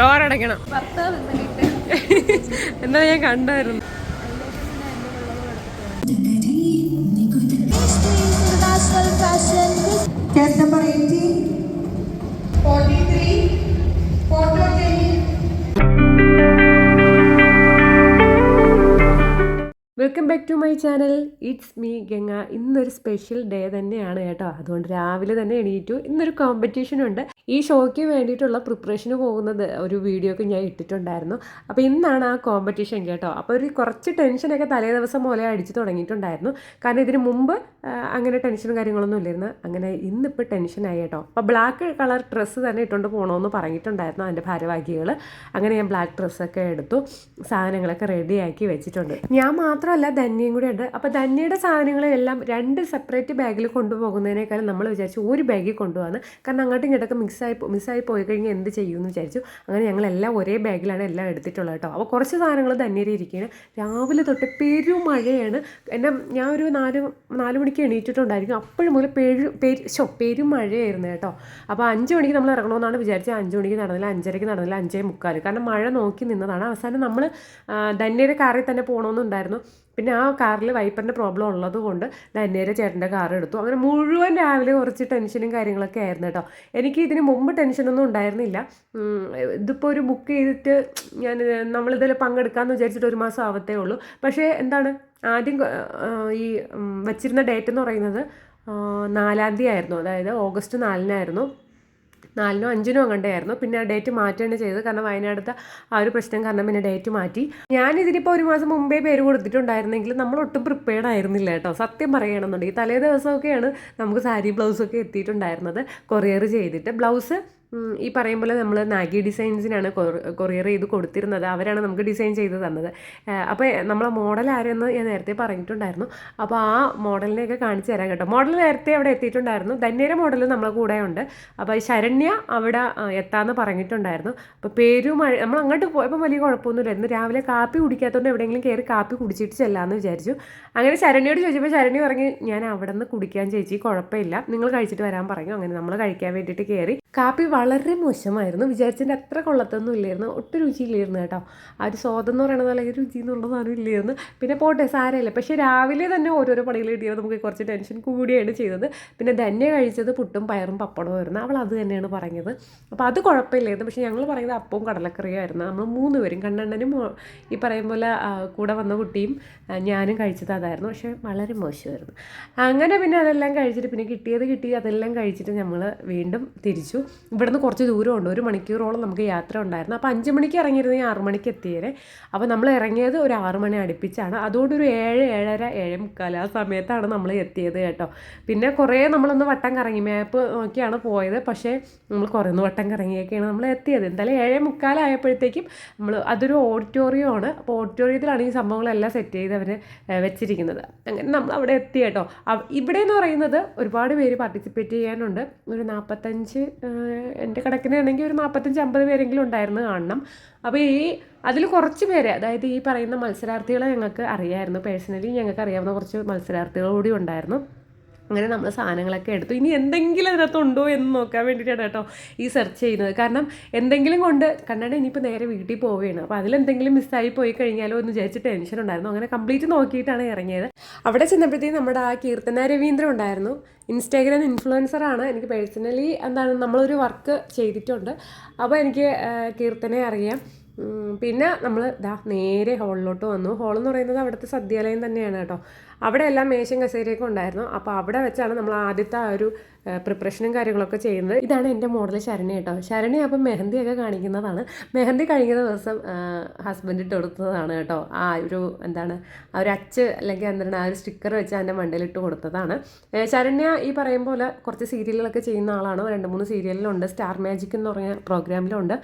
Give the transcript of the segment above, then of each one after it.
Door അടയ്ക്കണം. എന്താ ഞാൻ കണ്ടായിരുന്നു. Case number 18, 43, welcome back to my channel it's me Ganga. ഇന്നൊരു സ്പെഷ്യൽ ഡേ തന്നെയാണ് കേട്ടോ. അതുകൊണ്ട് രാവിലെ തന്നെ എണീറ്റു. ഇന്നൊരു കോമ്പറ്റീഷൻ ഉണ്ട്. ഈ ഷോയ്ക്ക് വേണ്ടിയിട്ടുള്ള പ്രിപ്പറേഷന് പോകുന്നത് ഒരു വീഡിയോ ഒക്കെ ഞാൻ ഇട്ടിട്ടുണ്ടായിരുന്നു. അപ്പോൾ ഇന്നാണ് ആ കോമ്പറ്റീഷൻ കേട്ടോ. അപ്പോൾ ഒരു കുറച്ച് ടെൻഷനൊക്കെ തലേ ദിവസം പോലെ അടിച്ച് തുടങ്ങിയിട്ടുണ്ടായിരുന്നു. കാരണം ഇതിന് മുമ്പ് അങ്ങനെ ടെൻഷനും കാര്യങ്ങളൊന്നും ഇല്ലായിരുന്നു. അങ്ങനെ ഇന്നിപ്പോൾ ടെൻഷനായി കേട്ടോ. അപ്പോൾ ബ്ലാക്ക് കളർ ഡ്രസ്സ് തന്നെ ഇട്ടുകൊണ്ട് പോകണമെന്ന് പറഞ്ഞിട്ടുണ്ടായിരുന്നു അതിന്റെ ഭാരവാഹികൾ അങ്ങനെ ഞാൻ ബ്ലാക്ക് ഡ്രസ്സൊക്കെ എടുത്തു. സാധനങ്ങളൊക്കെ റെഡിയാക്കി വെച്ചിട്ടുണ്ട്. ഞാൻ മാത്രമല്ല ധന്യയും കൂടെ ഉണ്ട്. അപ്പോൾ ധന്യയുടെ സാധനങ്ങളെല്ലാം രണ്ട് സെപ്പറേറ്റ് ബാഗിൽ കൊണ്ടുപോകുന്നതിനേക്കാളും നമ്മൾ വിചാരിച്ചു ഒരു ബാഗിൽ കൊണ്ടുപോകാന്ന് കാരണം അങ്ങോട്ടും ഇങ്ങോട്ടൊക്കെ മിക്സായി മിസ്സായി പോയി കഴിഞ്ഞാൽ എന്ത് ചെയ്യുമെന്ന് വിചാരിച്ചു. അങ്ങനെ ഞങ്ങളെല്ലാം ഒരേ ബാഗിലാണ് എല്ലാം എടുത്തിട്ടുള്ളത് കേട്ടോ. അപ്പോൾ കുറച്ച് സാധനങ്ങൾ ധന്യയിൽ ഇരിക്കുകയാണ് രാവിലെ തൊട്ട് പെരുമഴയാണ്. എന്നെ ഞാൻ ഒരു നാല് നാല് മണിക്ക് എണീറ്റിട്ടുണ്ടായിരിക്കും. അപ്പോഴും മുതൽ പെരു പെരു ഷോ പെരുമഴയായിരുന്നു കേട്ടോ. അപ്പോൾ അഞ്ച് മണിക്ക് നമ്മൾ ഇറങ്ങണമെന്നാണ് വിചാരിച്ചത്. അഞ്ച് മണിക്ക് നടന്നില്ല അഞ്ചരയ്ക്ക് നടന്നില്ല അഞ്ചേ മുക്കാൽ കാരണം മഴ നോക്കി നിന്നതാണ്. അവസാനം നമ്മൾ ധന്യയുടെ കാറിൽ തന്നെ പോകണമെന്നുണ്ടായിരുന്നു പിന്നെ ആ കാറിൽ വൈപ്പറിന്റെ പ്രോബ്ലം ഉള്ളത് കൊണ്ട് ഞാൻ നേരെ ചേട്ടന്റെ കാർ എടുത്തു. അങ്ങനെ മുഴുവൻ രാവിലെ കുറച്ച് ടെൻഷനും കാര്യങ്ങളൊക്കെ ആയിരുന്നു കേട്ടോ. എനിക്ക് ഇതിന് മുമ്പ് ടെൻഷനൊന്നും ഉണ്ടായിരുന്നില്ല. ഇതിപ്പോൾ ഒരു ബുക്ക് ചെയ്തിട്ട് ഞാൻ നമ്മളിതിൽ പങ്കെടുക്കാമെന്ന് വിചാരിച്ചിട്ട് ഒരു മാസം ആവത്തേ ഉള്ളൂ. പക്ഷേ എന്താണ് ആദ്യം ഈ വച്ചിരുന്ന ഡേറ്റ് എന്ന് പറയുന്നത് നാലാം തീയതി ആയിരുന്നു. അതായത് ഓഗസ്റ്റ് നാലിനായിരുന്നു. നാലിനോ അഞ്ചിനോ കണ്ടായിരുന്നു പിന്നെ ആ ഡേറ്റ് മാറ്റുകയാണ് ചെയ്തത് കാരണം വയനാടത്തെ ആ ഒരു പ്രശ്നം കാരണം പിന്നെ ഡേറ്റ് മാറ്റി. ഞാൻ ഒരു മാസം മുമ്പേ പേര് കൊടുത്തിട്ടുണ്ടായിരുന്നെങ്കിൽ നമ്മൾ ഒട്ടും പ്രിപ്പയർഡ് ആയിരുന്നില്ല കേട്ടോ. സത്യം പറയണമെന്നുണ്ടെങ്കിൽ തലേ ദിവസമൊക്കെയാണ് നമുക്ക് സാരി ബ്ലൗസൊക്കെ എത്തിയിട്ടുണ്ടായിരുന്നത് കൊറിയർ ചെയ്തിട്ട്. ബ്ലൗസ് ഈ പറയും പോലെ നമ്മൾ നാഗി ഡിസൈൻസിനാണ് കൊറിയർ ചെയ്ത് കൊടുത്തിരുന്നത്. അവരാണ് നമുക്ക് ഡിസൈൻ ചെയ്ത് തന്നത്. അപ്പോൾ നമ്മളെ മോഡൽ ആരെന്ന് ഞാൻ നേരത്തെ പറഞ്ഞിട്ടുണ്ടായിരുന്നു. അപ്പോൾ ആ മോഡലിനെയൊക്കെ കാണിച്ചു തരാം കേട്ടോ. മോഡൽ നേരത്തെ അവിടെ എത്തിയിട്ടുണ്ടായിരുന്നു. ധന്യയുടെ മോഡൽ നമ്മളെ കൂടെ ഉണ്ട് അപ്പോൾ ശരണ്യ അവിടെ എത്താമെന്ന് പറഞ്ഞിട്ടുണ്ടായിരുന്നു. അപ്പോൾ പേരും മഴ നമ്മൾ അങ്ങോട്ട് പോയപ്പോൾ വലിയ കുഴപ്പമൊന്നുമില്ലായിരുന്നു രാവിലെ കാപ്പി കുടിക്കാത്തതുകൊണ്ട് എവിടെയെങ്കിലും കയറി കാപ്പി കുടിച്ചിട്ട് ചെല്ലാമെന്ന് വിചാരിച്ചു. അങ്ങനെ ശരണ്യോട് ചോദിച്ചപ്പോൾ ശരണ്യ പറഞ്ഞു ഞാൻ അവിടെ നിന്ന് കുടിക്കാൻ ചേച്ചി കുഴപ്പമില്ല. നിങ്ങൾ കഴിച്ചിട്ട് വരാൻ പറഞ്ഞു അങ്ങനെ നമ്മൾ കഴിക്കാൻ വേണ്ടിയിട്ട് കയറി കാപ്പി വളരെ മോശമായിരുന്നു. വിചാരിച്ചതിന്റെ അത്ര കൊള്ളത്തൊന്നും ഇല്ലായിരുന്നു. ഒട്ടും രുചിയില്ലായിരുന്നു കേട്ടോ. ആ ഒരു സ്വാദം എന്ന് പറയുന്നത് അല്ലെങ്കിൽ രുചി എന്നുള്ള സാധനം ഇല്ലായിരുന്നു. പിന്നെ പോട്ടെ സാരമില്ല. പക്ഷേ രാവിലെ തന്നെ ഓരോരോ പണികൾ കിട്ടിയത് നമുക്ക് കുറച്ച് ടെൻഷൻ കൂടിയാണ് ചെയ്തത്. പിന്നെ ധന്യ കഴിച്ചത് പുട്ടും പയറും പപ്പടമായിരുന്നു അവൾ അത് തന്നെയാണ് പറഞ്ഞത്. അപ്പോൾ അത് കുഴപ്പമില്ലായിരുന്നു. പക്ഷേ ഞങ്ങൾ പറയുന്നത് അപ്പവും കടലക്കറിയായിരുന്നു നമ്മൾ മൂന്ന് പേരും കണ്ണണ്ണനും ഈ പറയും പോലെ കൂടെ വന്ന കുട്ടിയും ഞാനും കഴിച്ചത് അതായിരുന്നു. പക്ഷേ വളരെ മോശമായിരുന്നു. അങ്ങനെ പിന്നെ അതെല്ലാം കഴിച്ചിട്ട് പിന്നെ കിട്ടിയത് കിട്ടി അതെല്ലാം കഴിച്ചിട്ട് നമ്മൾ വീണ്ടും തിരിച്ചു. ഇവിടുന്ന് കുറച്ച് ദൂരമുണ്ട്. ഒരു മണിക്കൂറോളം നമുക്ക് യാത്ര ഉണ്ടായിരുന്നു. അപ്പോൾ അഞ്ച് മണിക്ക് ഇറങ്ങിയിരുന്നെങ്കിൽ ആറ് മണിക്ക് എത്തിയേരെ അപ്പോൾ നമ്മൾ ഇറങ്ങിയത് ഒരു ആറ് മണി അടുപ്പിച്ചാണ്. അതുകൊണ്ട് ഒരു ഏഴ് ഏഴര ഏഴ് മുക്കാൽ ആ സമയത്താണ് നമ്മൾ എത്തിയത് കേട്ടോ. പിന്നെ കുറേ നമ്മളൊന്ന് വട്ടം കറങ്ങി മാപ്പ് നോക്കിയാണ് പോയത്. പക്ഷേ നമ്മൾ കുറേ ഒന്ന് വട്ടം കറങ്ങിയൊക്കെയാണ് നമ്മൾ എത്തിയത്. എന്തായാലും ഏഴേ മുക്കാലായപ്പോഴത്തേക്കും നമ്മൾ അതൊരു ഓഡിറ്റോറിയമാണ് അപ്പോൾ ഓഡിറ്റോറിയത്തിലാണ് ഈ സംഭവങ്ങളെല്ലാം സെറ്റ് ചെയ്ത് അവർ വെച്ചിരിക്കുന്നത്. അങ്ങനെ നമ്മൾ അവിടെ എത്തി കേട്ടോ. ഇവിടെ എന്ന് പറയുന്നത് ഒരുപാട് പേര് പാർട്ടിസിപ്പേറ്റ് ചെയ്യാനുണ്ട്. ഒരു നാൽപ്പത്തഞ്ച് എന്റെ കണക്കിനാണെങ്കിൽ ഒരു നാൽപ്പത്തഞ്ച് അമ്പത് പേരെങ്കിലും ഉണ്ടായിരുന്നു കാണണം. അപ്പോൾ ഈ അതിൽ കുറച്ച് പേര് അതായത് ഈ പറയുന്ന മത്സരാർത്ഥികളെ ഞങ്ങൾക്ക് അറിയാമായിരുന്നു പേഴ്സണലി ഞങ്ങൾക്ക് അറിയാവുന്ന കുറച്ച് മത്സരാർത്ഥികൾ കൂടി ഉണ്ടായിരുന്നു. അങ്ങനെ നമ്മൾ സാധനങ്ങളൊക്കെ എടുത്തു. ഇനി എന്തെങ്കിലും അതിനകത്ത് ഉണ്ടോ എന്ന് നോക്കാൻ വേണ്ടിയിട്ടാണ് കേട്ടോ ഈ സെർച്ച് ചെയ്യുന്നത്. കാരണം എന്തെങ്കിലും കൊണ്ട് കണ്ണട ഇനിയിപ്പോൾ നേരെ വീട്ടിൽ പോവുകയാണ്. അപ്പോൾ അതിലെന്തെങ്കിലും മിസ്സായി പോയി കഴിഞ്ഞാലോ എന്ന് വിചാരിച്ച് ടെൻഷൻ ഉണ്ടായിരുന്നു. അങ്ങനെ കംപ്ലീറ്റ് നോക്കിയിട്ടാണ് ഇറങ്ങിയത്. അവിടെ ചെന്നപ്പോഴത്തേക്കും നമ്മുടെ ആ കീർത്തന രവീന്ദ്രൻ ഉണ്ടായിരുന്നു. ഇൻസ്റ്റാഗ്രാം ഇൻഫ്ലുവൻസറാണ് എനിക്ക് പേഴ്സണലി എന്താണ് നമ്മളൊരു വർക്ക് ചെയ്തിട്ടുണ്ട്. അപ്പോൾ എനിക്ക് കീർത്തനെ അറിയാം. പിന്നെ നമ്മൾ ദാ നേരെ ഹോളിലോട്ട് വന്നു. ഹോൾ എന്ന് പറയുന്നത് അവിടുത്തെ സദ്യാലയം തന്നെയാണ് കേട്ടോ. അവിടെ എല്ലാം മേശയും കസേരയൊക്കെ ഉണ്ടായിരുന്നു. അപ്പോൾ അവിടെ വെച്ചാണ് നമ്മൾ ആദ്യത്തെ ആ ഒരു പ്രിപ്പറേഷനും കാര്യങ്ങളൊക്കെ ചെയ്യുന്നത്. ഇതാണ് എന്റെ മോഡൽ ശരണി കേട്ടോ. ശരണി അപ്പം മെഹന്തിയൊക്കെ കാണിക്കുന്നതാണ്. മെഹന്തി കഴിക്കുന്ന ദിവസം ഹസ്ബൻഡ് ഇട്ട് കൊടുത്തതാണ് കേട്ടോ. ആ ഒരു എന്താണ് ആ ഒരു അച്ച് അല്ലെങ്കിൽ എന്താണ് ആ ഒരു സ്റ്റിക്കർ വെച്ച് അതിന്റെ മണ്ടയിലിട്ട് കൊടുത്തതാണ്. ശരണ്യ ഈ പറയും പോലെ കുറച്ച് സീരിയലുകളൊക്കെ ചെയ്യുന്ന ആളാണ്. രണ്ട് മൂന്ന് സീരിയലിലുണ്ട്. സ്റ്റാർ മാജിക് എന്ന് പറഞ്ഞ പ്രോഗ്രാമിലുണ്ട്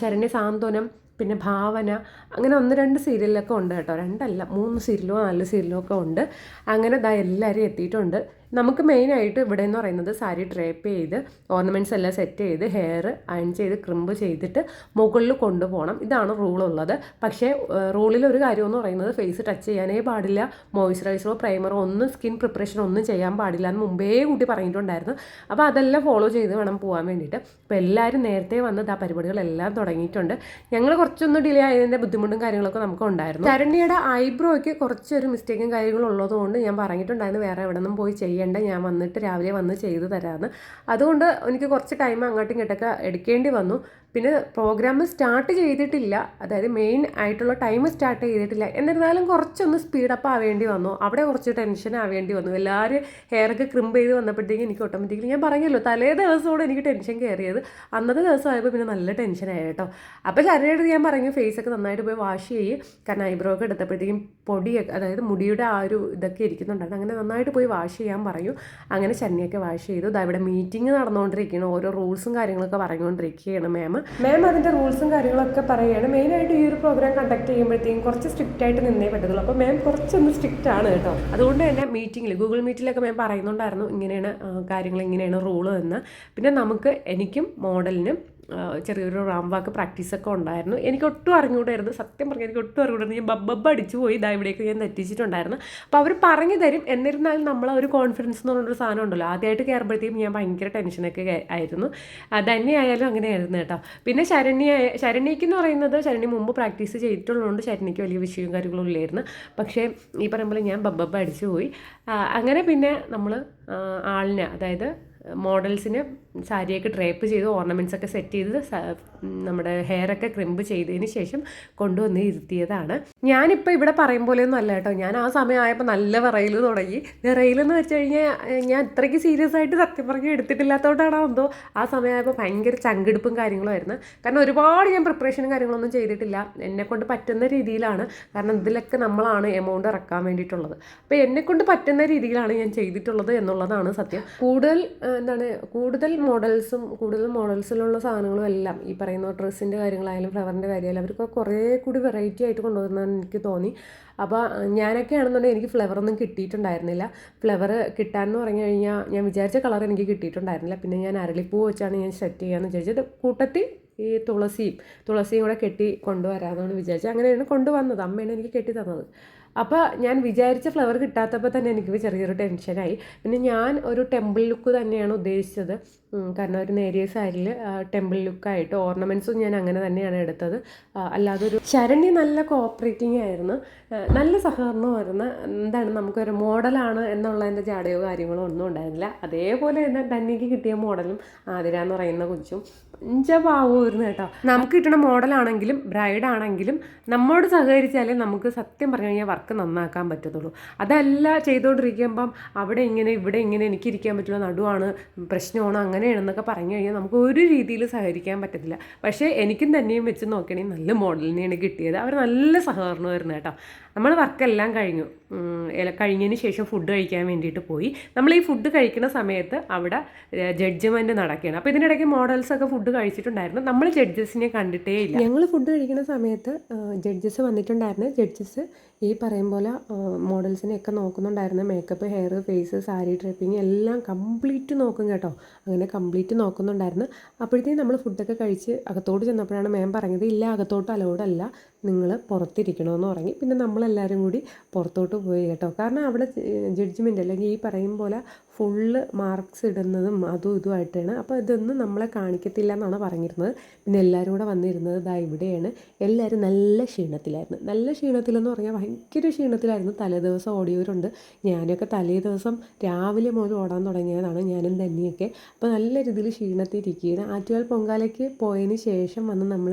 ശരണ്യ സാന്ത്വനം പിന്നെ ഭാവന അങ്ങനെ ഒന്ന് രണ്ട് സീരിയലൊക്കെ ഉണ്ട് കേട്ടോ. രണ്ടല്ല മൂന്ന് സീരിയലോ നാല് സീരിയലോ ഒക്കെ ഉണ്ട്. അങ്ങനെ ദാ എല്ലാവരും എത്തിയിട്ടുണ്ട്. നമുക്ക് മെയിനായിട്ട് ഇവിടെ എന്ന് പറയുന്നത് സാരി ഡ്രേപ്പ് ചെയ്ത് ഓർണമെന്റ്സ് എല്ലാം സെറ്റ് ചെയ്ത് ഹെയർ അയൺ ചെയ്ത് ക്രിമ്പ് ചെയ്തിട്ട് മുകളിൽ കൊണ്ടുപോകണം. ഇതാണ് റൂൾ ഉള്ളത്. പക്ഷേ റൂളിൽ ഒരു കാര്യം എന്ന് പറയുന്നത് ഫേസ് ടച്ച് ചെയ്യാനേ പാടില്ല. മോയ്സ്ചറൈസറോ പ്രൈമറോ ഒന്നും സ്കിൻ പ്രിപ്പറേഷൻ ഒന്നും ചെയ്യാൻ പാടില്ല എന്ന് മുമ്പേ കൂട്ടി പറഞ്ഞിട്ടുണ്ടായിരുന്നു. അപ്പോൾ അതെല്ലാം ഫോളോ ചെയ്ത് വേണം പോകാൻ വേണ്ടിയിട്ട്. അപ്പോൾ എല്ലാവരും നേരത്തെ വന്നത് ആ പരിപാടികളെല്ലാം തുടങ്ങിയിട്ടുണ്ട്. ഞങ്ങൾ കുറച്ചൊന്ന് ഡിലേ ആയതിന്റെ ബുദ്ധിമുട്ടും കാര്യങ്ങളൊക്കെ നമുക്ക് ഉണ്ടായിരുന്നു. ശരണ്യയുടെ ഐബ്രോയ്ക്ക് കുറച്ചൊരു മിസ്റ്റേക്കും കാര്യങ്ങളും ഉള്ളതുകൊണ്ട് ഞാൻ പറഞ്ഞിട്ടുണ്ടായിരുന്നു വേറെ എവിടെ നിന്നും പോയി ചെയ്യേണ്ട ഞാൻ വന്നിട്ട് രാവിലെ വന്ന് ചെയ്തു തരാമെന്ന് അതുകൊണ്ട് എനിക്ക് കുറച്ച് ടൈം അങ്ങോട്ടും ഇങ്ങോട്ടൊക്കെ എടുക്കേണ്ടി വന്നു. പിന്നെ പ്രോഗ്രാം സ്റ്റാർട്ട് ചെയ്തിട്ടില്ല. അതായത് മെയിൻ ആയിട്ടുള്ള ടൈം സ്റ്റാർട്ട് ചെയ്തിട്ടില്ല. എന്നിരുന്നാലും കുറച്ചൊന്ന് സ്പീഡപ്പ് ആവേണ്ടി വന്നു. അവിടെ കുറച്ച് ടെൻഷൻ ആവേണ്ടി വന്നു. എല്ലാവരും ഹെയറൊക്കെ ക്രിമ്പ് ചെയ്ത് വന്നപ്പോഴത്തേക്കും എനിക്ക് ഓട്ടോമാറ്റിക്കലി ഞാൻ പറഞ്ഞല്ലോ തലേ ദിവസത്തോടെ എനിക്ക് ടെൻഷൻ കയറിയത് അന്നത്തെ ദിവസം ആയപ്പോൾ പിന്നെ നല്ല ടെൻഷൻ ടെൻഷനായി കേട്ടോ. അപ്പോൾ ശരീരത്തിൽ ഞാൻ പറഞ്ഞു ഫേസൊക്കെ നന്നായിട്ട് പോയി വാഷ് ചെയ്യും. കാരണം ഐബ്രോ ഒക്കെ എടുത്തപ്പോഴത്തേക്കും പൊടിയൊക്കെ അതായത് മുടിയുടെ ആ ഒരു ഇതൊക്കെ ഇരിക്കുന്നുണ്ടായിരുന്നു. അങ്ങനെ നന്നായിട്ട് പോയി വാഷ് ചെയ്യാൻ പറഞ്ഞു. അങ്ങനെ ചന്നിയൊക്കെ വാഷ് ചെയ്തു. ദാ ഇവിടെ മീറ്റിംഗ് നടന്നുകൊണ്ടിരിക്കുകയാണ്. ഓരോ റൂൾസും കാര്യങ്ങളൊക്കെ പറഞ്ഞുകൊണ്ടിരിക്കുകയാണ് മാം മാം അതിന്റെ റൂൾസും കാര്യങ്ങളൊക്കെ പറയുകയാണ്. മെയിനായിട്ട് ഈ ഒരു പ്രോഗ്രാം കണ്ടക്ട് ചെയ്യുമ്പോഴത്തേക്കും കുറച്ച് സ്ട്രിക്റ്റ് ആയിട്ട് നിന്നേ പറ്റത്തുള്ളൂ. അപ്പോൾ മാം കുറച്ചൊന്ന് സ്ട്രിക്റ്റ് ആണ് കേട്ടോ. അതുകൊണ്ട് തന്നെ മീറ്റിങ്ങിൽ ഗൂഗിൾ മീറ്റിലൊക്കെ മാം പറയുന്നുണ്ടായിരുന്നു ഇങ്ങനെയാണ് കാര്യങ്ങൾ ഇങ്ങനെയാണ് റൂൾ എന്ന്. പിന്നെ നമുക്ക് എനിക്കും മോഡലിനും ചെറിയൊരു റാംവാക്ക് പ്രാക്ടീസൊക്കെ ഉണ്ടായിരുന്നു. എനിക്ക് ഒട്ടും അറിഞ്ഞുകൂടായിരുന്നു. സത്യം പറഞ്ഞാൽ എനിക്ക് ഒട്ടും അറിഞ്ഞുകൂടായിരുന്നു. ഞാൻ ബബ്ബബ് അടിച്ചു പോയി. ഇതാ ഇവിടേക്ക് ഞാൻ തെറ്റിച്ചിട്ടുണ്ടായിരുന്നു. അപ്പോൾ അവർ പറഞ്ഞു തരും. എന്നിരുന്നാലും നമ്മൾ ഒരു കോൺഫിഡൻസ് എന്ന് പറഞ്ഞൊരു സാധനം ഉണ്ടല്ലോ. ആദ്യമായിട്ട് കയറുമ്പോഴത്തേക്കും ഞാൻ ഭയങ്കര ടെൻഷനൊക്കെ ആയിരുന്നു. അത് അങ്ങനെ ആയിരുന്നു കേട്ടോ. പിന്നെ ശരണ്യ ശരണ്യക്ക് എന്ന് പറയുന്നത് ശരണ്യ മുമ്പ് പ്രാക്ടീസ് ചെയ്തിട്ടുള്ളതുകൊണ്ട് ശരണിക്ക് വലിയ വിഷയവും കാര്യങ്ങളും ഇല്ലായിരുന്നു. പക്ഷേ ഈ പറയുമ്പോൾ ഞാൻ ബബ്ബബ് അടിച്ചു പോയി. അങ്ങനെ പിന്നെ നമ്മൾ ആളിനെ അതായത് മോഡൽസിന് സാരിയൊക്കെ ഡ്രേപ്പ് ചെയ്ത് ഓർണമെന്റ്സ് ഒക്കെ സെറ്റ് ചെയ്ത് നമ്മുടെ ഹെയർ ഒക്കെ ക്രിമ്പ് ചെയ്തതിന് ശേഷം കൊണ്ടുവന്ന് ഇരുത്തിയതാണ്. ഞാനിപ്പോൾ ഇവിടെ പറയും പോലെയൊന്നും അല്ല കേട്ടോ. ഞാൻ ആ സമയമായപ്പോൾ നല്ല വിറയിൽ തുടങ്ങി. വിറയിലെന്ന് വെച്ച് കഴിഞ്ഞാൽ ഞാൻ ഇത്രയ്ക്ക് സീരിയസ് ആയിട്ട് സത്യം പറഞ്ഞ് എടുത്തിട്ടില്ലാത്തതുകൊണ്ടാണോ എന്തോ ആ സമയമായപ്പോൾ ഭയങ്കര ചങ്കെടുപ്പും കാര്യങ്ങളുമായിരുന്നു കാരണം ഒരുപാട് ഞാൻ പ്രിപ്പറേഷനും കാര്യങ്ങളൊന്നും ചെയ്തിട്ടില്ല. എന്നെ കൊണ്ട് പറ്റുന്ന രീതിയിലാണ്. കാരണം ഇതിലൊക്കെ നമ്മളാണ് എമൗണ്ട് ഇറക്കാൻ വേണ്ടിയിട്ടുള്ളത്. അപ്പോൾ എന്നെ കൊണ്ട് പറ്റുന്ന രീതിയിലാണ് ഞാൻ ചെയ്തിട്ടുള്ളത് എന്നുള്ളതാണ് സത്യം. കൂടുതൽ എന്താണ് കൂടുതൽ മോഡൽസും കൂടുതൽ മോഡൽസിലുള്ള സാധനങ്ങളും എല്ലാം ഈ പറയുന്ന ഡ്രസ്സിന്റെ കാര്യങ്ങളായാലും ഫ്ലവറിന്റെ കാര്യമായാലും അവർക്ക് കുറേ കൂടി വെറൈറ്റി ആയിട്ട് കൊണ്ടുവന്നെന്ന് എനിക്ക് തോന്നി. അപ്പോൾ ഞാനൊക്കെ ആണെന്നുണ്ടെങ്കിൽ എനിക്ക് ഫ്ലവറൊന്നും കിട്ടിയിട്ടുണ്ടായിരുന്നില്ല. ഫ്ലവർ കിട്ടാമെന്ന് പറഞ്ഞു കഴിഞ്ഞാൽ ഞാൻ വിചാരിച്ച കളർ എനിക്ക് കിട്ടിയിട്ടുണ്ടായിരുന്നില്ല. പിന്നെ ഞാൻ അരളിപ്പൂ വെച്ചാണ് ഞാൻ സെറ്റ് ചെയ്യാമെന്ന് വിചാരിച്ചത്. കൂട്ടത്തിൽ ഈ തുളസിയും തുളസിയും കൂടെ കെട്ടി കൊണ്ടുവരാമെന്നാണ് വിചാരിച്ചത് അങ്ങനെയാണ് കൊണ്ടുവന്നത്. അമ്മയാണ് എനിക്ക് കെട്ടി തന്നത്. അപ്പോൾ ഞാൻ വിചാരിച്ച ഫ്ലവർ കിട്ടാത്തപ്പോൾ തന്നെ എനിക്ക് ചെറിയൊരു ടെൻഷനായി പിന്നെ ഞാൻ ഒരു ടെമ്പിൾ ലുക്ക് തന്നെയാണ് ഉദ്ദേശിച്ചത്. കാരണം ഒരു നേരിയ സാരിയിൽ ടെമ്പിൾ ലുക്കായിട്ട് ഓർണമെന്റ്സും ഞാൻ അങ്ങനെ തന്നെയാണ് എടുത്തത്. അല്ലാതെ ഒരു ശരണി നല്ല കോപ്പറേറ്റിംഗ് ആയിരുന്നു. നല്ല സഹകരണമായിരുന്നു എന്താണ് നമുക്കൊരു മോഡലാണ് എന്നുള്ളതിന്റെ ജാടയോ കാര്യങ്ങളോ ഒന്നും ഉണ്ടായിരുന്നില്ല. അതേപോലെ തന്നെ തന്നിക്ക് കിട്ടിയ മോഡലും ആതിര എന്ന് പറയുന്ന കൊച്ചും. ഇഞ്ചപാവുമായിരുന്നു കേട്ടോ. നമുക്ക് കിട്ടുന്ന മോഡലാണെങ്കിലും ബ്രൈഡ് ആണെങ്കിലും നമ്മോട് സഹകരിച്ചാലേ നമുക്ക് സത്യം പറഞ്ഞു കഴിഞ്ഞാൽ വർക്ക് നന്നാക്കാൻ പറ്റത്തുള്ളൂ. അതല്ല ചെയ്തുകൊണ്ടിരിക്കുമ്പം അവിടെ ഇങ്ങനെ ഇവിടെ ഇങ്ങനെ എനിക്ക് ഇരിക്കാൻ പറ്റില്ല നടുവാണ് പ്രശ്നമാണ് അങ്ങനെയാണെന്നൊക്കെ പറഞ്ഞു കഴിഞ്ഞാൽ നമുക്ക് ഒരു രീതിയിൽ സഹകരിക്കാൻ പറ്റത്തില്ല. പക്ഷേ എനിക്കും തന്നെയും വെച്ച് നോക്കണേ നല്ല മോഡലിനെയാണ് കിട്ടിയത്. അവർ നല്ല സഹകരണമായിരുന്നു കേട്ടോ. നമ്മൾ വർക്കെല്ലാം കഴിഞ്ഞു. കഴിഞ്ഞതിന് ശേഷം ഫുഡ് കഴിക്കാൻ വേണ്ടിയിട്ട് പോയി. നമ്മൾ ഈ ഫുഡ് കഴിക്കുന്ന സമയത്ത് അവിടെ ജഡ്ജ്മെന്റ് നടക്കുകയാണ്. അപ്പോൾ ഇതിനിടയ്ക്ക് മോഡൽസ് ഒക്കെ ഫുഡ് കഴിച്ചിട്ടുണ്ടായിരുന്നു. നമ്മൾ ജഡ്ജസിനെ കണ്ടിട്ടേ ഇല്ല. ഞങ്ങൾ ഫുഡ് കഴിക്കുന്ന സമയത്ത് ജഡ്ജസ് വന്നിട്ടുണ്ടായിരുന്നു ജഡ്ജസ് ഈ പറയും പോലെ മോഡൽസിനെ മോഡൽസിനെയൊക്കെ നോക്കുന്നുണ്ടായിരുന്നു makeup hair face sari draping എല്ലാം കംപ്ലീറ്റ് നോക്കും കേട്ടോ. അങ്ങനെ കംപ്ലീറ്റ് നോക്കുന്നുണ്ടായിരുന്നു. അപ്പോഴത്തേക്കും നമ്മൾ ഫുഡൊക്കെ കഴിച്ച് അകത്തോട്ട് ചെന്നപ്പോഴാണ് മാം പറഞ്ഞത് ഇല്ല അകത്തോട്ട് അലോഡല്ല നിങ്ങൾ പുറത്തിരിക്കണമെന്ന് പറഞ്ഞു പിന്നെ നമ്മളെല്ലാവരും കൂടി പുറത്തോട്ട് പോയി കേട്ടോ. കാരണം അവിടെ ജഡ്ജ്മെന്റ് അല്ലെങ്കിൽ ഈ പറയും പോലെ ഫുള്ള് മാർക്സ് ഇടുന്നതും അതും ഇതുമായിട്ടാണ് അപ്പോൾ ഇതൊന്നും നമ്മളെ കാണിക്കത്തില്ല എന്നാണ് പറഞ്ഞിരുന്നത്. പിന്നെ എല്ലാവരും കൂടെ വന്നിരുന്നത് ദാ ഇവിടെയാണ്. എല്ലാവരും നല്ല ക്ഷീണത്തിലായിരുന്നു. നല്ല ക്ഷീണത്തിലെന്ന് പറഞ്ഞാൽ ഭയങ്കര ക്ഷീണത്തിലായിരുന്നു. തലേദിവസം ഓടിയവരുണ്ട്. ഞാനൊക്കെ തലേ ദിവസം രാവിലെ മുതൽ ഓടാൻ തുടങ്ങിയതാണ്. ഞാനും തന്നെയൊക്കെ അപ്പോൾ നല്ല രീതിയിൽ ക്ഷീണത്തിരിക്കുകയാണ് ആറ്റുകാൽ പൊങ്കാലയ്ക്ക് പോയതിന് ശേഷം വന്ന് നമ്മൾ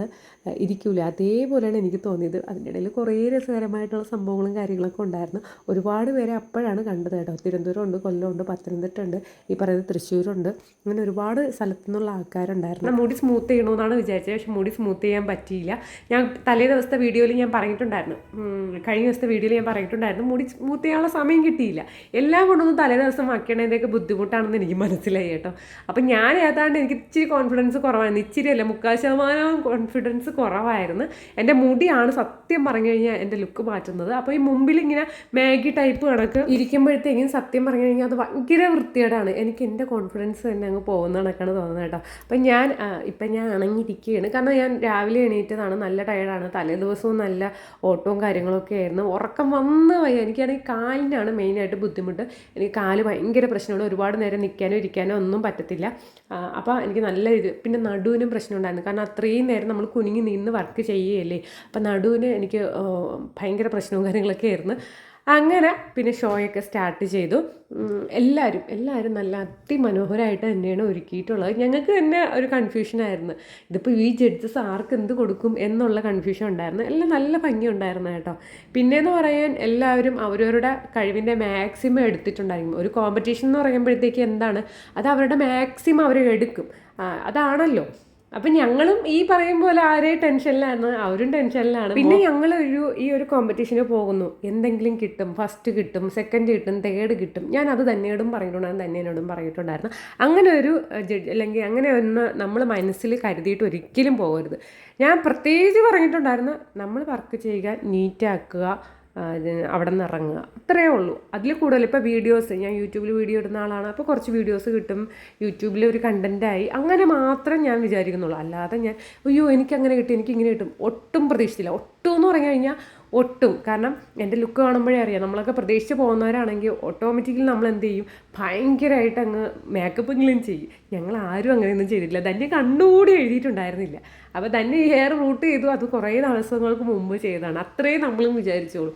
ഇരിക്കൂല. അതേപോലെയാണ് എനിക്ക് തോന്നിയത്. അതിന്റെ ഇടയിൽ കുറേ രസകരമായിട്ടുള്ള സംഭവങ്ങളും കാര്യങ്ങളൊക്കെ ഉണ്ടായിരുന്നു. ഒരുപാട് പേരെ അപ്പോഴാണ് കണ്ടത് കേട്ടോ. തിരുവനന്തപുരം ഉണ്ട് കൊല്ലമുണ്ട് പത്തനംതിട്ട ഉണ്ട് ഈ പറയുന്നത് തൃശ്ശൂരുണ്ട്. അങ്ങനെ ഒരുപാട് സ്ഥലത്തു നിന്നുള്ള ആൾക്കാരുണ്ടായിരുന്നു മുടി സ്മൂത്ത് ചെയ്യണമെന്നാണ് വിചാരിച്ചത്. പക്ഷെ മുടി സ്മൂത്ത് ചെയ്യാൻ പറ്റിയില്ല. ഞാൻ തലേ ദിവസത്തെ വീഡിയോയിൽ ഞാൻ പറഞ്ഞിട്ടുണ്ടായിരുന്നു. കഴിഞ്ഞ ദിവസത്തെ വീഡിയോയിൽ ഞാൻ പറഞ്ഞിട്ടുണ്ടായിരുന്നു. മുടി സ്മൂത്ത് ചെയ്യാനുള്ള സമയം കിട്ടിയില്ല. എല്ലാം കൊണ്ടൊന്നും തലേ ദിവസം ആക്കണതിന്റെയൊക്കെ ബുദ്ധിമുട്ടാണെന്ന് എനിക്ക് മനസ്സിലായി കേട്ടോ. അപ്പം ഞാൻ ഏതാണ്ട് എനിക്ക് ഇച്ചിരി കോൺഫിഡൻസ് കുറവായിരുന്നു. ഇച്ചിരി അല്ല മുക്കാൽ ശതമാനം കോൺഫിഡൻസ് കുറവായിരുന്നു. എന്റെ മുടിയാണ് സത്യം പറഞ്ഞു കഴിഞ്ഞാൽ എന്റെ ലുക്ക് മാറ്റുന്നത്. അപ്പോൾ ഈ മുമ്പിൽ ഇങ്ങനെ മാഗി ടൈപ്പ് കണക്ക് ഇരിക്കുമ്പോഴത്തേക്കും സത്യം പറഞ്ഞു കഴിഞ്ഞാൽ അത് ഭയങ്കര വൃത്തികേടാണ്. എനിക്ക് എന്റെ കോൺഫിഡൻസ് തന്നെ അങ്ങ് പോകുന്ന കണക്കാണ് തോന്നുന്നത് കേട്ടോ. അപ്പം ഞാൻ ഇപ്പം ഞാൻ അണങ്ങിയിരിക്കുകയാണ്. കാരണം ഞാൻ രാവിലെ എണീറ്റതാണ്. നല്ല ടയർഡാണ് തലേ ദിവസവും നല്ല ഓട്ടവും കാര്യങ്ങളൊക്കെ ആയിരുന്നു. ഉറക്കം വന്ന് വയ്യ എനിക്കാണെങ്കിൽ കാലിനാണ് മെയിനായിട്ട് ബുദ്ധിമുട്ട്. എനിക്ക് കാൽ ഭയങ്കര പ്രശ്നമാണ്. ഒരുപാട് നേരം നിൽക്കാനോ ഇരിക്കാനോ ഒന്നും പറ്റത്തില്ല. അപ്പോൾ എനിക്ക് നല്ല ഇത് പിന്നെ നടുവിനും പ്രശ്നമുണ്ടായിരുന്നു. കാരണം അത്രയും നേരം നമ്മൾ കുനിങ്ങി നിന്ന് വർക്ക് ചെയ്യുകയല്ലേ? അപ്പം നടുവിന് എനിക്ക് ഭയങ്കര പ്രശ്നവും കാര്യങ്ങളൊക്കെ ആയിരുന്നു. അങ്ങനെ പിന്നെ ഷോയൊക്കെ സ്റ്റാർട്ട് ചെയ്തു. എല്ലാവരും എല്ലാവരും നല്ല അതിമനോഹരമായിട്ട് തന്നെയാണ് ഒരുക്കിയിട്ടുള്ളത്. ഞങ്ങൾക്ക് തന്നെ ഒരു കൺഫ്യൂഷനായിരുന്നു ഇതിപ്പോൾ ഈ ജഡ്ജസ് ആർക്ക് എന്ത് കൊടുക്കും എന്നുള്ള കൺഫ്യൂഷൻ ഉണ്ടായിരുന്നു. എല്ലാം നല്ല ഭംഗി ഉണ്ടായിരുന്നു കേട്ടോ. പിന്നെയെന്ന് പറയാൻ എല്ലാവരും അവരവരുടെ കഴിവിന്റെ മാക്സിമം എടുത്തിട്ടുണ്ടായിരിക്കും ഒരു കോമ്പറ്റീഷൻ എന്ന് പറയുമ്പോഴത്തേക്ക് എന്താണ്? അത് അവരുടെ മാക്സിമം അവർ എടുക്കും. അതാണല്ലോ. അപ്പം ഞങ്ങളും ഈ പറയും പോലെ ആരെ ടെൻഷനിലാണ് അവരും ടെൻഷനിലാണ്. പിന്നെ ഞങ്ങൾ ഒരു ഈ ഒരു കോമ്പറ്റീഷന് പോകുന്നു. എന്തെങ്കിലും കിട്ടും ഫസ്റ്റ് കിട്ടും സെക്കൻഡ് കിട്ടും തേർഡ് കിട്ടും. ഞാൻ അത് തന്നെയോടും പറഞ്ഞിട്ടുണ്ടായിരുന്നു തന്നെയോടും പറഞ്ഞിട്ടുണ്ടായിരുന്നു. അങ്ങനെ ഒരു ജഡ്ജ് അല്ലെങ്കിൽ അങ്ങനെ ഒന്ന് നമ്മൾ മനസ്സിൽ കരുതിയിട്ട് ഒരിക്കലും പോകരുത്. ഞാൻ പ്രത്യേകിച്ച് പറഞ്ഞിട്ടുണ്ടായിരുന്നു നമ്മൾ വർക്ക് ചെയ്യുക നീറ്റാക്കുക അവിടെ നിന്ന് ഇറങ്ങുക. അത്രയേ ഉള്ളൂ. അതിൽ കൂടുതൽ ഇപ്പോൾ വീഡിയോസ് ഞാൻ യൂട്യൂബിൽ വീഡിയോ ഇടുന്ന ആളാണ്. അപ്പോൾ കുറച്ച് വീഡിയോസ് കിട്ടും. യൂട്യൂബിൽ ഒരു കണ്ടന്റായി അങ്ങനെ മാത്രം ഞാൻ വിചാരിക്കുന്നുള്ളൂ. അല്ലാതെ ഞാൻ അയ്യോ എനിക്ക് അങ്ങനെ കിട്ടും എനിക്ക് ഇങ്ങനെ കിട്ടും. ഒട്ടും പ്രതീക്ഷിച്ചില്ല. ഒട്ടും എന്ന് പറഞ്ഞു കഴിഞ്ഞാൽ ഒട്ടും. കാരണം എന്റെ ലുക്ക് കാണുമ്പോഴേ അറിയാം. നമ്മളൊക്കെ പ്രതീക്ഷിച്ച് പോകുന്നവരാണെങ്കിൽ ഓട്ടോമാറ്റിക്കലി നമ്മൾ എന്ത് ചെയ്യും? ഭയങ്കരമായിട്ട് അങ്ങ് മേക്കപ്പ് എങ്കിലും ചെയ്യും. ഞങ്ങൾ ആരും അങ്ങനെയൊന്നും ചെയ്തിട്ടില്ല. തന്നെ കണ്ണുകൂടി എഴുതിയിട്ടുണ്ടായിരുന്നില്ല. അപ്പോൾ തന്നെ ഹെയർ റൂട്ട് ചെയ്തു. അത് കുറേ ദിവസങ്ങൾക്ക് മുമ്പ് ചെയ്തതാണ്. അത്രയും നമ്മളും വിചാരിച്ചോളൂ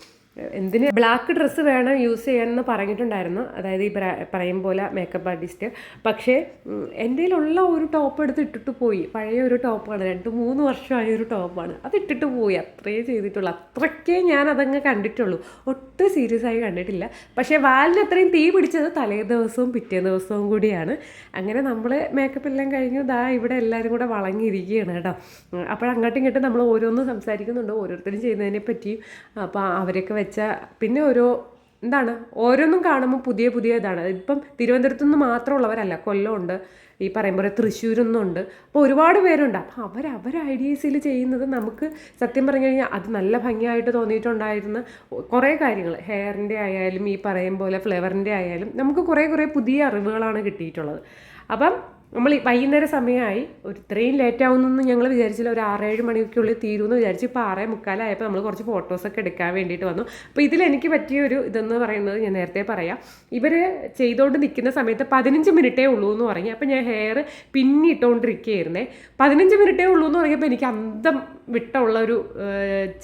എന്തിന് ബ്ലാക്ക് ഡ്രസ്സ് വേണം യൂസ് ചെയ്യാനെന്ന് പറഞ്ഞിട്ടുണ്ടായിരുന്നു. അതായത് ഈ പറ- പറയും പോലെ മേക്കപ്പ് ആർട്ടിസ്റ്റ് പക്ഷേ എന്റെ കയ്യിലുള്ള ഒരു ടോപ്പ് എടുത്ത് ഇട്ടിട്ട് പോയി. പഴയ ഒരു ടോപ്പാണ് രണ്ട് മൂന്ന് വർഷമായ ഒരു ടോപ്പാണ് അത് ഇട്ടിട്ട് പോയി. അത്രയേ ചെയ്തിട്ടുള്ളൂ. അത്രയ്ക്കേ ഞാൻ അതങ്ങ് കണ്ടിട്ടുള്ളൂ. ഒട്ടും സീരിയസ് ആയി കണ്ടിട്ടില്ല. പക്ഷേ വാലിന് അത്രയും തീ പിടിച്ചത് തലേ ദിവസവും പിറ്റേ ദിവസവും കൂടിയാണ്. അങ്ങനെ നമ്മൾ മേക്കപ്പ് എല്ലാം കഴിഞ്ഞു. ദാ ഇവിടെ എല്ലാവരും കൂടെ വളങ്ങിയിരിക്കുകയാണ് കേട്ടോ. അപ്പോഴങ്ങോട്ടും ഇങ്ങോട്ടും നമ്മൾ ഓരോന്നും സംസാരിക്കുന്നുണ്ട്. ഓരോരുത്തരും ചെയ്യുന്നതിനെ പറ്റിയും അപ്പോൾ അവരെയൊക്കെ വെച്ച പിന്നെ ഓരോ എന്താണ് ഓരോന്നും കാണുമ്പോൾ പുതിയ പുതിയ ഇതാണ്. ഇപ്പം തിരുവനന്തപുരത്തു നിന്ന് മാത്രമുള്ളവരല്ല കൊല്ലമുണ്ട് ഈ പറയും പോലെ തൃശ്ശൂരൊന്നുണ്ട് അപ്പോൾ ഒരുപാട് പേരുണ്ട്. അപ്പോൾ അവർ അവർ ഐഡിയസിൽ ചെയ്യുന്നത് നമുക്ക് സത്യം പറഞ്ഞു കഴിഞ്ഞാൽ അത് നല്ല ഭംഗിയായിട്ട് തോന്നിയിട്ടുണ്ടായിരുന്ന കുറേ കാര്യങ്ങൾ. ഹെയറിന്റെ ആയാലും ഈ പറയും പോലെ ഫ്ലേവറിന്റെ ആയാലും നമുക്ക് കുറേ കുറേ പുതിയ അറിവുകളാണ് കിട്ടിയിട്ടുള്ളത്. അപ്പം നമ്മൾ വൈകുന്നേര സമയമായി ഒരു ഇത്രയും ലേറ്റ് ആവുമെന്നൊന്നും ഞങ്ങൾ വിചാരിച്ചില്ല ഒരു ആറേഴ് മണിക്കുള്ളിൽ തീരുമെന്ന് വിചാരിച്ച് ഇപ്പോൾ ആറേ മുക്കാലായപ്പോൾ നമ്മൾ കുറച്ച് ഫോട്ടോസൊക്കെ എടുക്കാൻ വേണ്ടിയിട്ട് വന്നു. അപ്പോൾ ഇതിലെനിക്ക് പറ്റിയ ഒരു ഇതെന്ന് പറയുന്നത് ഞാൻ നേരത്തെ പറയാം. ഇവർ ചെയ്തുകൊണ്ട് നിൽക്കുന്ന സമയത്ത് പതിനഞ്ച് മിനിറ്റേ ഉള്ളൂ എന്ന് പറഞ്ഞു അപ്പോൾ ഞാൻ ഹെയർ പിന്നിട്ടുകൊണ്ടിരിക്കുകയായിരുന്നേ പതിനഞ്ച് മിനിറ്റേ ഉള്ളൂ എന്ന് പറഞ്ഞപ്പോൾ എനിക്ക് അന്തം വിട്ടുള്ള ഒരു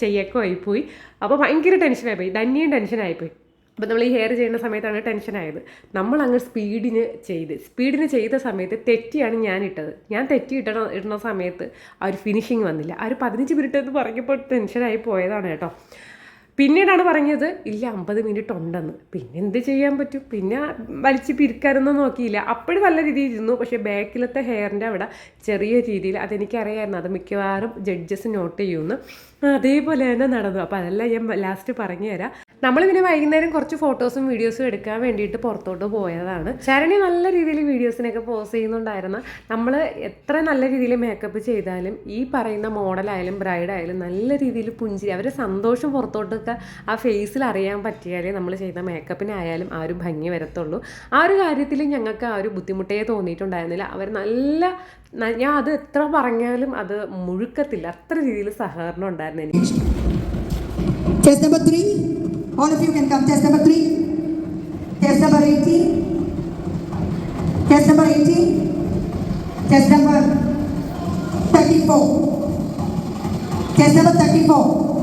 ചെയ്യക്കോ ആയിപ്പോയി. അപ്പോൾ ഭയങ്കര ടെൻഷനായിപ്പോയി ധന്യം ടെൻഷനായിപ്പോയി അപ്പോൾ നമ്മൾ ഈ ഹെയർ ചെയ്യുന്ന സമയത്താണ് ടെൻഷൻ ആയത്. നമ്മൾ അങ്ങ് സ്പീഡിന് ചെയ്ത് സ്പീഡിന് ചെയ്ത സമയത്ത് തെറ്റിയാണ് ഞാൻ ഇട്ടത്. ഞാൻ തെറ്റി ഇട്ടണ ഇടുന്ന സമയത്ത് ആ ഒരു ഫിനിഷിങ് വന്നില്ല. ആ ഒരു പതിനഞ്ച് മിനിറ്റ് എന്ന് പറഞ്ഞപ്പോൾ ടെൻഷനായി പോയതാണ് കേട്ടോ. പിന്നീടാണ് പറഞ്ഞത് ഇല്ല അമ്പത് മിനിറ്റ് ഉണ്ടെന്ന്. പിന്നെ എന്ത് ചെയ്യാൻ പറ്റും? പിന്നെ വലിച്ച് പിരിക്കാനൊന്നും നോക്കിയില്ല. അപ്പോഴും നല്ല രീതിയിൽ ഇരുന്നു. പക്ഷേ ബാക്കിലത്തെ ഹെയറിന്റെ അവിടെ ചെറിയ രീതിയിൽ അതെനിക്കറിയായിരുന്നു. അത് മിക്കവാറും ജഡ്ജസ് നോട്ട് ചെയ്യുമെന്ന് അതേപോലെ തന്നെ നടന്നു. അപ്പോൾ അതെല്ലാം ഞാൻ ലാസ്റ്റ് പറഞ്ഞു പിന്നെ വൈകുന്നേരം കുറച്ച് ഫോട്ടോസും വീഡിയോസും എടുക്കാൻ വേണ്ടിയിട്ട് പുറത്തോട്ട് പോയതാണ്. ശരണി നല്ല രീതിയിൽ വീഡിയോസിനൊക്കെ പോസ് ചെയ്യുന്നുണ്ടായിരുന്നു. നമ്മൾ എത്ര നല്ല രീതിയിൽ മേക്കപ്പ് ചെയ്താലും ഈ പറയുന്ന മോഡലായാലും ബ്രൈഡായാലും നല്ല രീതിയിൽ പുഞ്ചിരി അവരെ സന്തോഷം പുറത്തോട്ടൊക്കെ ആ ഫേസിൽ അറിയാൻ പറ്റിയാലേ നമ്മൾ ചെയ്യുന്ന മേക്കപ്പിനായാലും ആ ഒരു ഭംഗി വരത്തുള്ളൂ. ആ ഒരു കാര്യത്തിൽ ഞങ്ങൾക്ക് ആ ഒരു ബുദ്ധിമുട്ടേ തോന്നിയിട്ടുണ്ടായിരുന്നില്ല. അവർ നല്ല ഞാൻ അത് എത്ര പറഞ്ഞാലും അത് മുഴുക്കത്തില്ല. അത്ര രീതിയിൽ സഹകരണം ഉണ്ടായിരുന്നു എനിക്ക്. All of you can come. Test number three. Test number 18. Test number 18. Test number 34. Test number 34.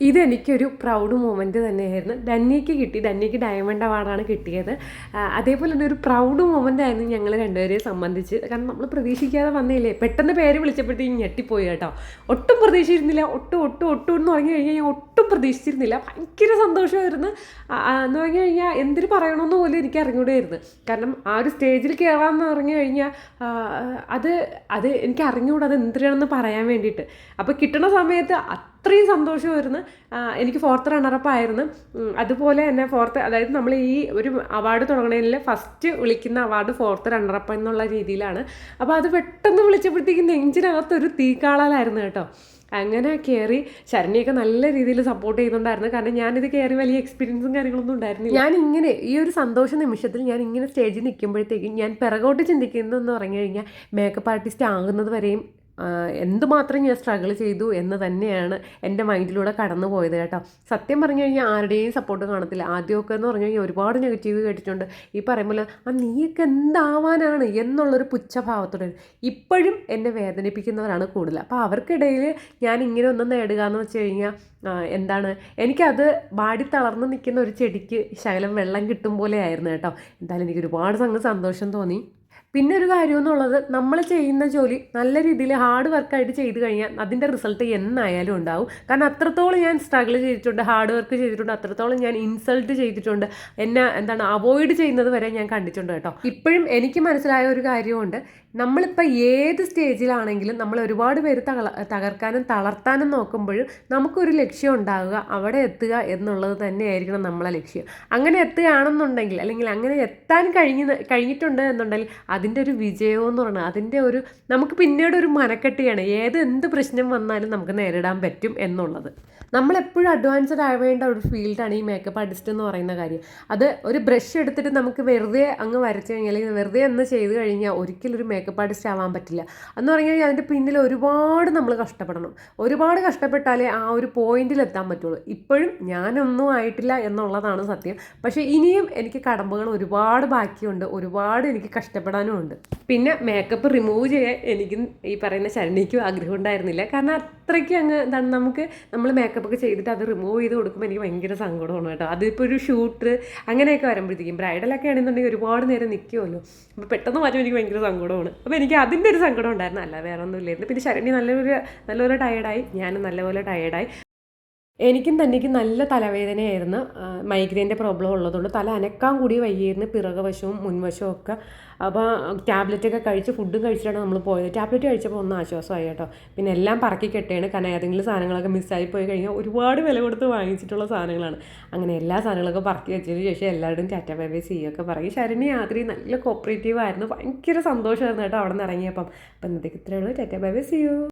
ഇതെനിക്കൊരു പ്രൗഡ് മൂമെന്റ് തന്നെയായിരുന്നു. ഡന്നിക്ക് കിട്ടി. ഡന്നിക്ക് ഡയമണ്ട് അവാർഡാണ് കിട്ടിയത്. അതേപോലെ തന്നെ ഒരു പ്രൗഡ് മൂമെന്റ് ആയിരുന്നു ഞങ്ങൾ രണ്ടുപേരെയും സംബന്ധിച്ച്. കാരണം നമ്മൾ പ്രതീക്ഷിക്കാതെ വന്നില്ലേ? പെട്ടെന്ന് പേര് വിളിച്ചപ്പോഴത്തേക്കും ഞെട്ടിപ്പോയി കേട്ടോ. ഒട്ടും പ്രതീക്ഷിച്ചിരുന്നില്ല. ഒട്ടും ഒട്ടും ഒട്ടും എന്ന് പറഞ്ഞു കഴിഞ്ഞാൽ ഞാൻ ഒട്ടും പ്രതീക്ഷിച്ചിരുന്നില്ല. ഭയങ്കര സന്തോഷമായിരുന്നു. എന്ന് പറഞ്ഞു കഴിഞ്ഞാൽ എന്തിന് പറയണമെന്ന് പോലും എനിക്ക് അറിഞ്ഞുകൂടായിരുന്നു. കാരണം ആ ഒരു സ്റ്റേജിൽ കയറാമെന്ന് പറഞ്ഞു കഴിഞ്ഞാൽ അത് അത് എനിക്ക് അറിഞ്ഞുകൂടാ അത് എന്തിനാണെന്ന് പറയാൻ വേണ്ടിയിട്ട്. അപ്പോൾ കിട്ടണ സമയത്ത് അത്രയും സന്തോഷമായിരുന്നു. എനിക്ക് ഫോർത്ത് റണ്ണറപ്പ് ആയിരുന്നു. അതുപോലെ തന്നെ ഫോർത്ത് അതായത് നമ്മൾ ഈ ഒരു അവാർഡ് തുടങ്ങണതിൽ ഫസ്റ്റ് വിളിക്കുന്ന അവാർഡ് ഫോർത്ത് റണ്ണറപ്പ് എന്നുള്ള രീതിയിലാണ്. അപ്പോൾ അത് പെട്ടെന്ന് വിളിച്ചപ്പോഴത്തേക്കും നെഞ്ചിനകത്തൊരു തീക്കാളലായിരുന്നു കേട്ടോ. അങ്ങനെ കയറി ശരണിയൊക്കെ നല്ല രീതിയിൽ സപ്പോർട്ട് ചെയ്യുന്നുണ്ടായിരുന്നു. കാരണം ഞാനിത് കയറി വലിയ എക്സ്പീരിയൻസും കാര്യങ്ങളൊന്നും ഉണ്ടായിരുന്നില്ല. ഞാൻ ഇങ്ങനെ ഈ ഒരു സന്തോഷ നിമിഷത്തിൽ ഞാൻ ഇങ്ങനെ സ്റ്റേജിൽ നിൽക്കുമ്പോഴത്തേക്കും ഞാൻ പിറകോട്ട് ചിന്തിക്കുന്നതെന്ന് പറഞ്ഞു കഴിഞ്ഞാൽ മേക്കപ്പ് ആർട്ടിസ്റ്റ് ആകുന്നത് വരെയും എന്തുമാത്രം ഞാൻ സ്ട്രഗിൾ ചെയ്തു എന്ന് തന്നെയാണ് എന്റെ മൈൻഡിലൂടെ കടന്നു പോയത് കേട്ടോ. സത്യം പറഞ്ഞു കഴിഞ്ഞാൽ ആരുടെയും സപ്പോർട്ട് കാണത്തില്ല. ആദ്യമൊക്കെ എന്ന് പറഞ്ഞു കഴിഞ്ഞാൽ ഒരുപാട് നെഗറ്റീവ് കേട്ടിട്ടുണ്ട്. ഈ പറയുമ്പോൾ ആ നീയൊക്കെ എന്താവാനാണ്? എന്നുള്ളൊരു പുച്ഛഭാവത്തോടെ. ഇപ്പോഴും എന്നെ വേദനിപ്പിക്കുന്നവരാണ് കൂടുതൽ. അപ്പോൾ അവർക്കിടയിൽ ഞാൻ ഇങ്ങനെ ഒന്നും നേടുക എന്ന് വെച്ച് കഴിഞ്ഞാൽ എന്താണ് എനിക്കത് വാടി തളർന്ന് നിൽക്കുന്ന ഒരു ചെടിക്ക് ശകലം വെള്ളം കിട്ടും പോലെ ആയിരുന്നു കേട്ടോ. എന്തായാലും എനിക്ക് ഒരുപാട് സംഘം സന്തോഷം തോന്നി. പിന്നെ ഒരു കാര്യം എന്നുള്ളത് നമ്മൾ ചെയ്യുന്ന ജോലി നല്ല രീതിയിൽ ഹാർഡ് വർക്കായിട്ട് ചെയ്ത് കഴിഞ്ഞാൽ അതിന്റെ റിസൾട്ട് എന്നായാലും ഉണ്ടാവും. കാരണം അത്രത്തോളം ഞാൻ സ്ട്രഗിൾ ചെയ്തിട്ടുണ്ട് ഹാർഡ് വർക്ക് ചെയ്തിട്ടുണ്ട് അത്രത്തോളം ഞാൻ ഇൻസൾട്ട് ചെയ്തിട്ടുണ്ട് എന്നെ എന്താണ് അവോയ്ഡ് ചെയ്യുന്നത് വരെ ഞാൻ കണ്ടിട്ടുണ്ട് കേട്ടോ. ഇപ്പോഴും എനിക്ക് മനസ്സിലായ ഒരു കാര്യമുണ്ട് നമ്മളിപ്പോൾ ഏത് സ്റ്റേജിലാണെങ്കിലും നമ്മൾ ഒരുപാട് പേര് തകർക്കാനും തളർത്താനും നോക്കുമ്പോഴും നമുക്കൊരു ലക്ഷ്യം ഉണ്ടാവുക അവിടെ എത്തുക എന്നുള്ളത് തന്നെയായിരിക്കണം നമ്മളെ ലക്ഷ്യം. അങ്ങനെ എത്തുകയാണെന്നുണ്ടെങ്കിൽ അല്ലെങ്കിൽ അങ്ങനെ എത്താൻ കഴിഞ്ഞ കഴിഞ്ഞിട്ടുണ്ട് എന്നുണ്ടെങ്കിൽ അതിന്റെ ഒരു വിജയം എന്ന് പറഞ്ഞാൽ അതിന്റെ ഒരു നമുക്ക് പിന്നീട് ഒരു മനക്കെട്ടിയാണ്. ഏത് എന്ത് പ്രശ്നം വന്നാലും നമുക്ക് നേരിടാൻ പറ്റും എന്നുള്ളത്. നമ്മളെപ്പോഴും അഡ്വാൻസ്ഡ് ആവേണ്ട ഒരു ഫീൽഡാണ് ഈ മേക്കപ്പ് ആർട്ടിസ്റ്റ് എന്ന് പറയുന്ന കാര്യം. അത് ഒരു ബ്രഷ് എടുത്തിട്ട് നമുക്ക് വെറുതെ അങ്ങ് വരച്ച് കഴിഞ്ഞാൽ അല്ലെങ്കിൽ വെറുതെ ഒന്ന് ചെയ്ത് കഴിഞ്ഞാൽ ഒരിക്കലും ഒരു മേക്കപ്പ് ആർട്ടിസ്റ്റ് ആവാൻ പറ്റില്ല. എന്ന് പറഞ്ഞു കഴിഞ്ഞാൽ അതിന്റെ പിന്നിൽ ഒരുപാട് നമ്മൾ കഷ്ടപ്പെടണം. ഒരുപാട് കഷ്ടപ്പെട്ടാലേ ആ ഒരു പോയിന്റിൽ എത്താൻ പറ്റുള്ളൂ. ഇപ്പോഴും ഞാനൊന്നും ആയിട്ടില്ല എന്നുള്ളതാണ് സത്യം. പക്ഷേ ഇനിയും എനിക്ക് കടമ്പകൾ ഒരുപാട് ബാക്കിയുണ്ട്. ഒരുപാട് എനിക്ക് കഷ്ടപ്പെടാനും ഉണ്ട്. പിന്നെ മേക്കപ്പ് റിമൂവ് ചെയ്യാൻ എനിക്കും ഈ പറയുന്ന ശരണിക്കും ആഗ്രഹം ഉണ്ടായിരുന്നില്ല. കാരണം അത്രയ്ക്ക് അങ്ങ് എന്താണ് നമുക്ക് നമ്മൾ മേക്കപ്പ് ഒക്കെ ചെയ്തിട്ട് അത് റിമൂവ് ചെയ്ത് കൊടുക്കുമ്പോൾ എനിക്ക് ഭയങ്കര സങ്കടമാണ് കേട്ടോ. അതിപ്പോൾ ഒരു ഷൂട്ട് അങ്ങനെയൊക്കെ വരുമ്പോഴത്തേക്കും ബ്രൈഡലൊക്കെ ആണെന്നുണ്ടെങ്കിൽ ഒരുപാട് നേരം നിൽക്കുമല്ലോ അപ്പോൾ പെട്ടെന്ന് മാറ്റം എനിക്ക് ഭയങ്കര സങ്കടമാണ്. അപ്പോൾ എനിക്ക് അതിന്റെ ഒരു സങ്കടം ഉണ്ടായിരുന്നു. അല്ല വേറെ ഒന്നും ഇല്ലായിരുന്നു പിന്നെ ശരണി നല്ലൊരു നല്ലപോലെ ടയേർഡായി ഞാനും നല്ലപോലെ ടയേർഡായി എനിക്കും തന്നെക്ക് നല്ല തലവേദനയായിരുന്നു. മൈഗ്രെയിന്റെ പ്രോബ്ലം ഉള്ളതുകൊണ്ട് തല അനക്കാൻ കൂടി വയ്യായിരുന്നു. പിറകുവശവും മുൻവശവും ഒക്കെ. അപ്പോൾ ടാബ്ലറ്റൊക്കെ കഴിച്ച് ഫുഡും കഴിച്ചിട്ടാണ് നമ്മൾ പോയത്. ടാബ്ലറ്റ് കഴിച്ചപ്പോൾ ഒന്ന് ആശ്വാസമായി കേട്ടോ. പിന്നെ എല്ലാം പറക്കി കെട്ടുകയാണ് കാരണം ഏതെങ്കിലും സാധനങ്ങളൊക്കെ മിസ്സായി പോയി കഴിഞ്ഞാൽ ഒരുപാട് വില കൊടുത്ത് വാങ്ങിച്ചിട്ടുള്ള സാധനങ്ങളാണ്. അങ്ങനെ എല്ലാ സാധനങ്ങളൊക്കെ പറക്കി വെച്ചതിന് ശേഷം എല്ലാവരും ടാറ്റ ബൈ ബൈ ചെയ്യുകയൊക്കെ പറയും. ശരണി യാത്രി നല്ല കോപ്പറേറ്റീവ് ആയിരുന്നു. ഭയങ്കര സന്തോഷമായിരുന്നു കേട്ടോ അവിടെ നിന്ന് ഇറങ്ങിയപ്പം. അപ്പം ഇന്നത്തേക്ക് ഇത്രയുള്ളൂ ടാറ്റ ബൈ ബൈ സിയു